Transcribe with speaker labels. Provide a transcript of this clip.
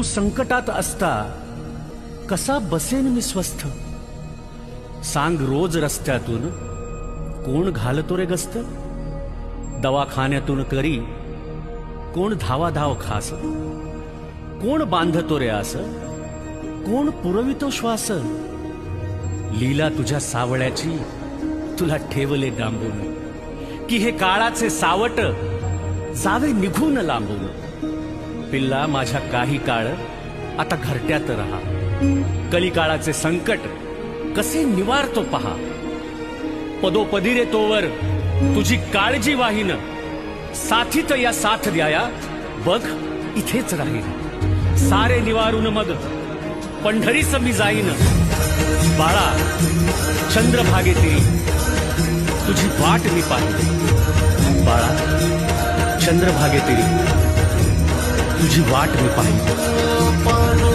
Speaker 1: तू संकटात असता कसा बसेन मी स्वस्थ? सांग रोज रस्त्यातून कोण घालतो रे गस्त? दवाखान्यातून करी कोण धावा धाव खास? कोण बांधतो रे आस? कोण पुरवितो श्वास? लीला तुझ्या सावळ्याची तुला ठेवले डांबून. की हे काळाचे सावट जावे निघून लांबून. पिल्ला माझ्या काही काळ आता घरट्यात राहा. कलिकाळाचे संकट कसे निवारतो पहा. पदोपदी रे तोवर तुझी काळजी वाहीन. साथीत या साथ द्याया बघ इथेच राहील सारे निवारून मग पंढरीस मी जाईन. बाळा चंद्रभागेतील तुझी वाट मी पाहिली. बाळा चंद्रभागेतील तुझी वाट मी पाहिली.